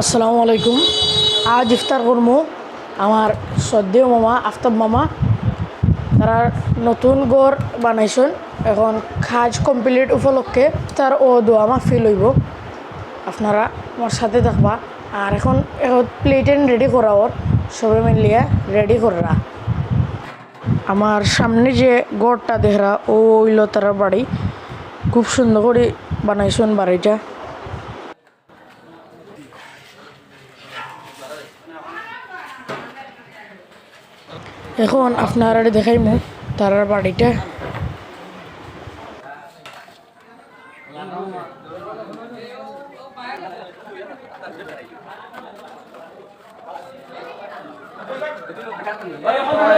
আসসালামু আলাইকুম। আজ ইফতার করব আমার শ্রদ্ধেয় মামা, আফতাব মামা। তারা নতুন গড় বানাইছেন। এখন কাজ কমপ্লিট উপলক্ষে ইফতার ও দোয়া মাহফিল হইব। আপনারা আমার সাথে থাকবা। আর এখন এখন প্লেটেন রেডি করা ওর সবে মিলিয়ে রেডি করা আমার সামনে যে গড়টা দেখরা ও হইল তার বাড়ি। খুব সুন্দর করে বানাইছেন বাড়িটা। এখন আপনারা দেখাইমু তারার বাড়িটা।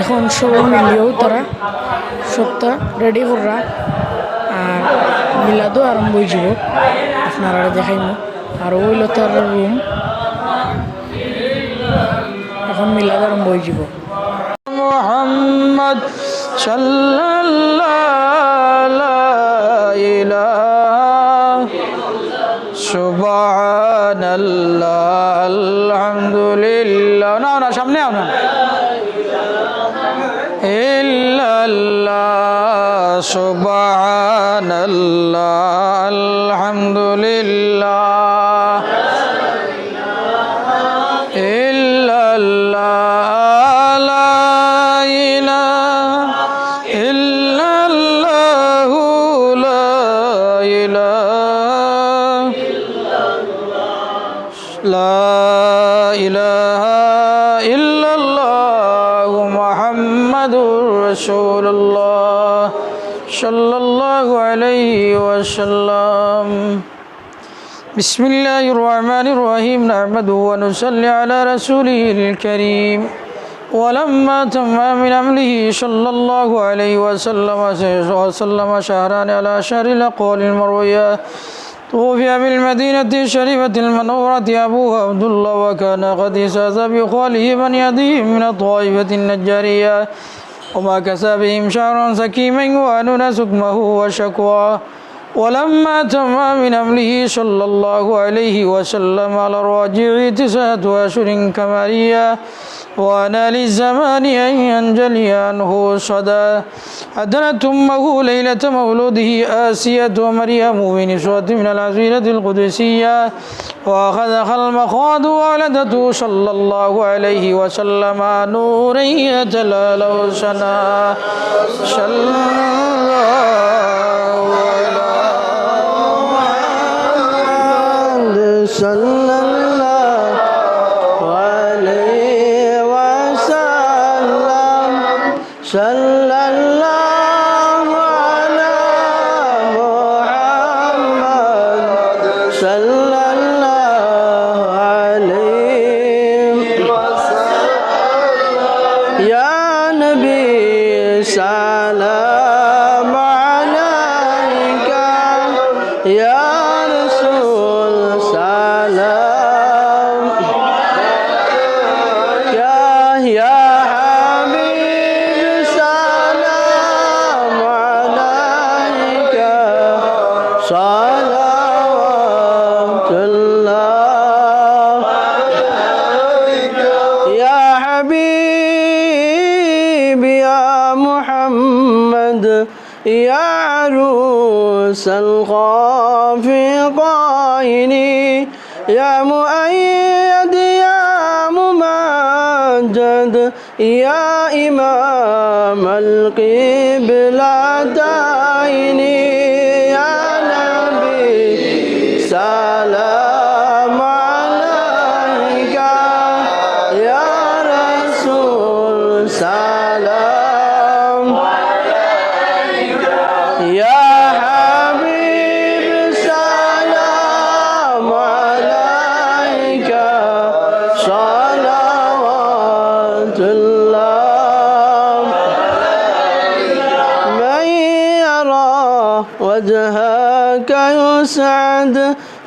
এখন সবাই মিলিয়েও তারা, সপ্তাহ রেডি করা আর মিলাদও আরম্ভ হয়ে যাব। আপনারা দেখাইব আর ওই তার রুম এখন মিলাদ আরম্ভ হয়ে যাব। صلى الله لا إله سبحان الله الحمد لله না না সামনে আও না إلا الله سبحان الله وسلم. بسم الله الرحمن الرحيم نحمده ونصلي على رسوله الكريم. ولما تم من أمره صلى الله عليه وسلم وسلم شهران على شهر الأقوال المروية. توفي بالمدينة الشريفة المنورة أبوه عبد الله وكان قد ساز بخاله من يديه من الطائفة النجارية. وما كسى بهم شهرا سكيما وأنون سكمه وشكواه ولما تم من أمره صلى الله عليه وسلم على الراجع تسعة أشهر كمالية وأنا للزمان أن ينجلي عنه صدى. أدنت أمه ليلة مولوده آسية ومريم بنسوة من العزيرة القدسية. وأخذها المخاض وولدته صلى الله عليه وسلم نورا يتلاله سنا. صلى الله على صلى الخافقين يا مؤيد يا ممجد يا إمام القبلتين.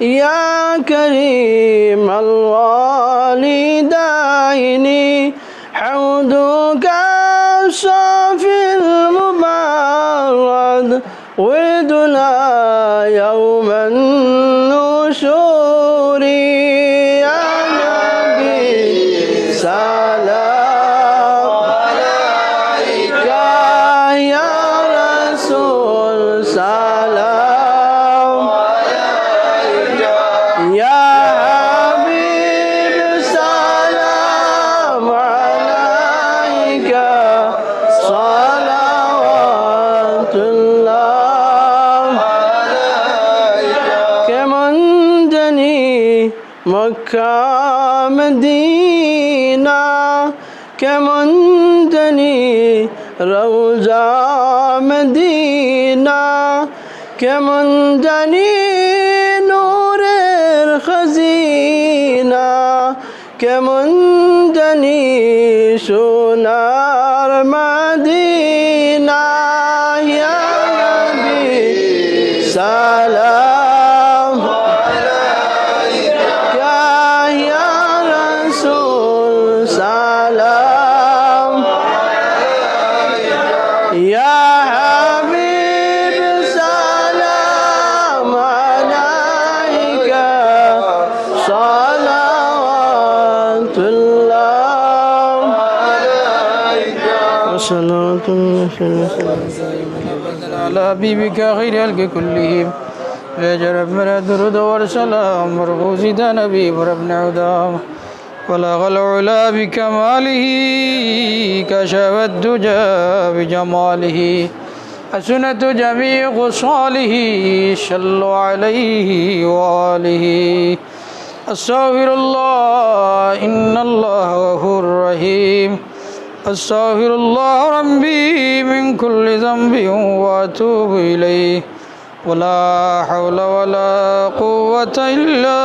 يا كريم الوالدين. মক্কা মদিনা কেমন জানি রৌজা মদিনা কেমন জানি নূরের খজিনা কেমন জানি সোনার মদিনা ইয়া وصلاة الله على حبيبك خير الخلق كلهم فجرب من الدرود والسلام مرغوز نبي وربن عدام بلغ العلا بكماله كشف الدجى بجماله حسنت جميع خصاله صلوا عليه وآله أستغفر الله إن الله غفور رحيم أستغفر الله ربي من كل ذنب وأتوب إليه. ولا حول ولا قوة إلا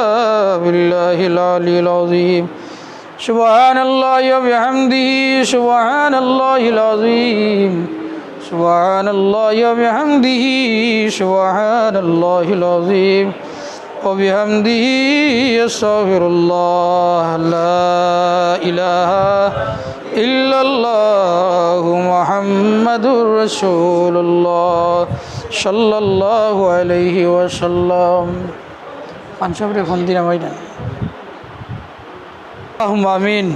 بالله العلي العظيم. سبحان الله وبحمده سبحان الله العظيم. سبحان الله وبحمده سبحان الله العظيم. وبحمده يستغفر الله. لا إله إلا الله محمد رسول الله صلى الله عليه وسلم পাঞ্জাবের ফোন দিলাম ওইটা اللهم آمين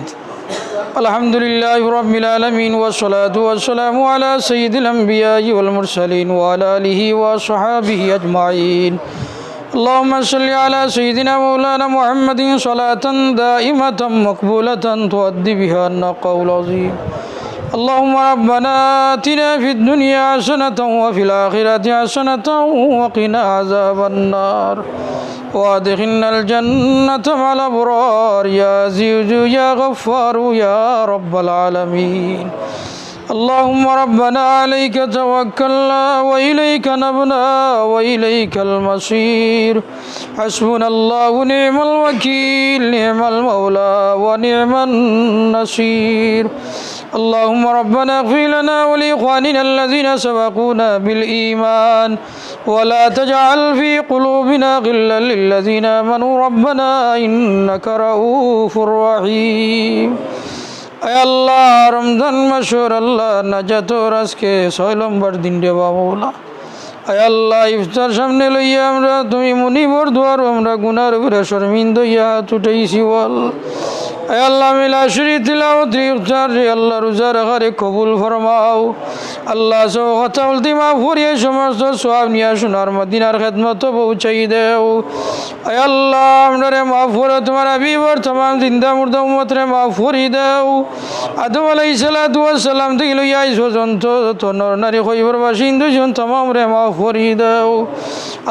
الحمد لله رب العالمين والصلاة والسلام على سيد الأنبياء والمرسلين وعلى آله وصحابه أجمعين اللهم صل على سيدنا مولانا محمد صلاة دائمة مقبولة تؤدي بها النقول عظيم. اللهم ربنا آتنا في الدنيا حسنة وفي الآخرة حسنة وقنا عذاب النار. وادخلنا الجنة مع الأبرار. يا عزيز يا غفار يا رب العالمين. اللهم ربنا عليك توكلنا وإليك نبنا وإليك المصير. حسبنا الله ونعم الوكيل نعم المولى ونعم النصير. اللهم ربنا اغفر لنا ولإخواننا الذين سبقونا بالإيمان. ولا تجعل في قلوبنا غلا للذين آمنوا. ربنا إنك رؤوف رحيم. আল্লাহ, রমজান মাসুর আল্লাহ নাজাতর আজকে ছয় নম্বর দিন রে বাবুলা আল্লাহ, ইফতার সামনে লইয়া আমরা তুমি মুনিবর দুয়ার আমরা গুনার উপরে শর্মিন্দ ইয়া তুটেইছি বল। আল্লাহ মিলা শুরি তিলাওয়াত ইফতার রে আল্লাহ কবুল ফরমাও। আল্লাহ কথা বলতে মা ফুরিয়ে সমস্ত সব নিয়ে সোনার মদিনার খেদমত পৌঁছাই দেও। আল্লাহ, আমরা রে মা ফুরে তোমার আবিবর তমাম জিন্দা মুর্দা উম্মত মা ফুরি দেও। আদম আলাই সালাতু সালাম থেকে লইয়া আইস পর্যন্ত তো নর নারী কইবর বাসিন্দু জন তমাম মা ফুরি দেও।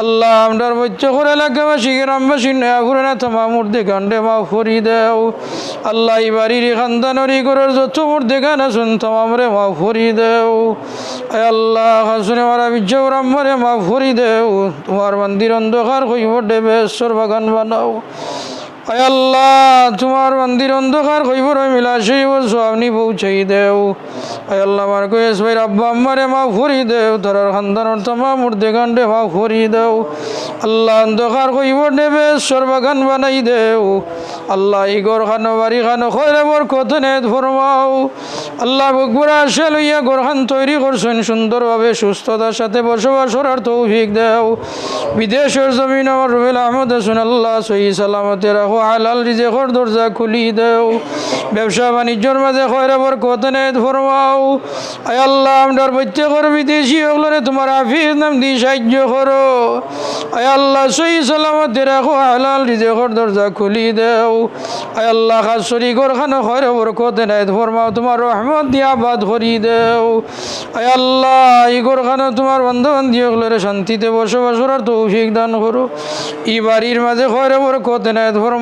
আল্লাহ আমরার বৈচ্য করে এলাকাবাসী গ্রামবাসী নয়া ঘুরে না, তমাম মা ফুরি দেও। আল্লাহ বাড়ির খানদানরি করার যত মুর্দে গান আছেন আমরে মা ফুরি দেও। আল্লাহ হাসুনে মারা বিজ্জর ব্রাহ্মণে মা ফুরি দেও। তোমার মন্দির অন্ধকার হইব দেবেশ্বর বাগান বানাও। আল্লাহ, তোমার মন্দির অন্ধকার কইবর মিলা সেই বছর আপনি পৌঁছাই দেও। আল্লাহ, আমার কয়েস ভাই আব্বা আম্মারে মা ফুরি দেও। ধরার খানদানোর তোমা মুর্দে গান্ডে মা ফুরি দেও। আল্লাহ অন্ধকার কইব নেবে, সর্বাগান বানাই দেও। আল্লাহ ই গর খানো, বাড়ি খানো, খয়রে বর কথনে ফরমাও। আল্লাহ বকবরা আসে লইয়া গরখান তৈরি করছেন, সুন্দরভাবে সুস্থতার সাথে বসবাস করার তৌফিক দেও। বিদেশের জমিন আমার রুবেল আহমদ হাসুন আল্লাহ সহি সালামতে রাখো হালাল রিজেকর দরজা খুলি দেও। ব্যবসা বাণিজ্যর মাঝে খয়রে বর কথনে ফরমাও। আয় আল্লাহ আমরার প্রত্যেকর বিদেশি ওগুলোরে তোমার হাফিজ নাম দি সাহায্য করো। আয় আল্লাহ, সহি সালামতে রাখো হালাল রিজেকর দরজা খুলি দেও। আয় আল্লাহ, খাস শরীকর খানো খয়রে বর কথনে ফরমাও, তোমার রহমত দিয়া বাদ করি দেও। আয় আল্লাহ, ইগর খানো তোমার বন্ধু বান্ধী ওগুলোরে শান্তিতে বসবাস করার তৌফিক দান করো। ই বাড়ির মাঝে খয়রে বর কথনে ফরমাও।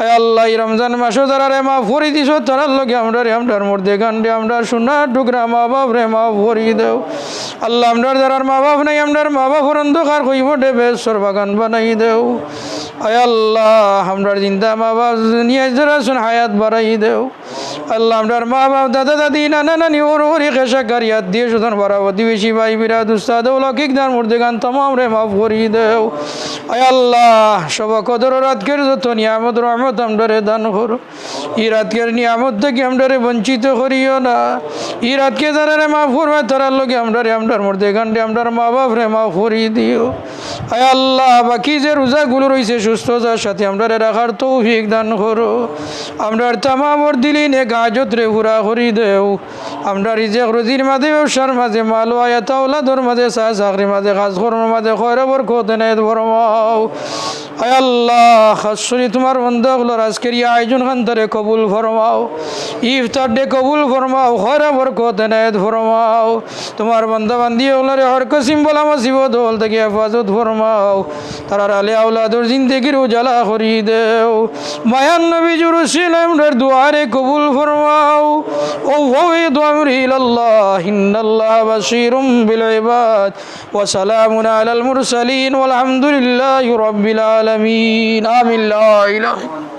আয় আল্লাহ রমজান মাসও তারা রে মা ফরি দিস তারার লগে আমরা রে আমরার মধ্যে গান্ডে আমরা সোনা টুকরা মা বাপ রে মা ফরি দেও। আল্লাহ আমরার যারার মা বাপ নাই আমরার মা বাপর অন্ধকার কইব ডে বেসর বাগান বানাই দেও। আয় আল্লাহ আমরার চিন্তা মা বাপ নিয়ে যারা শুন হায়াত বাড়াই দেও। আল্লাহ মা বাপ, দাদা, দাদি দিয়ে ভাই দান রে দেও। আল্লাহ যত নিয়ামত দান ই নিয়ামত বঞ্চিত করিও না। ই রাতকে যারা রে মাফ করবে, তারার লগে আমরারে আমরার মধ্যে গান্ডে আমরার মা বাপ রে মাফ করি দিও। আয় আল্লাহ, বাকি যে রোজাগুলো রয়েছে সুস্থতার সাথে আমরারে রাখার তৌফিক দান করো। আমরার তামামর দিলি নে গাজত রে পুরা করি দেও। আমরা রিজেক রুজির মাঝে ব্যবসার মাঝে মাল আয়াতা ওলাদর মাঝে চা চাকরির মাঝে কাজ কর্মের মাঝে খয়রে বরকত এনে ফরমাও আয় আল্লাহ খাসুনি তোমার বন্ধুগুলোর আজকের এই আয়োজন খান্তরে কবুল ফরমাও। ইফতার ডে কবুল ফরমাও, খয়রে বরকত এনে ফরমাও তোমার বন্ধু বান্ধি ওগুলোরে হর কসিম বলা মাসিব দোল থেকে হেফাজত ফরমাও। তারার আলে আউলাদুর জিন্দেগির উজালা করি দেও। মায়ান নবী لم امرار دوارے قبول فرماؤ. وفوض امري إلى الله. إن الله بصير بالعباد. وسلام على المرسلين. والحمد لله رب العالمين. آمين. لا إله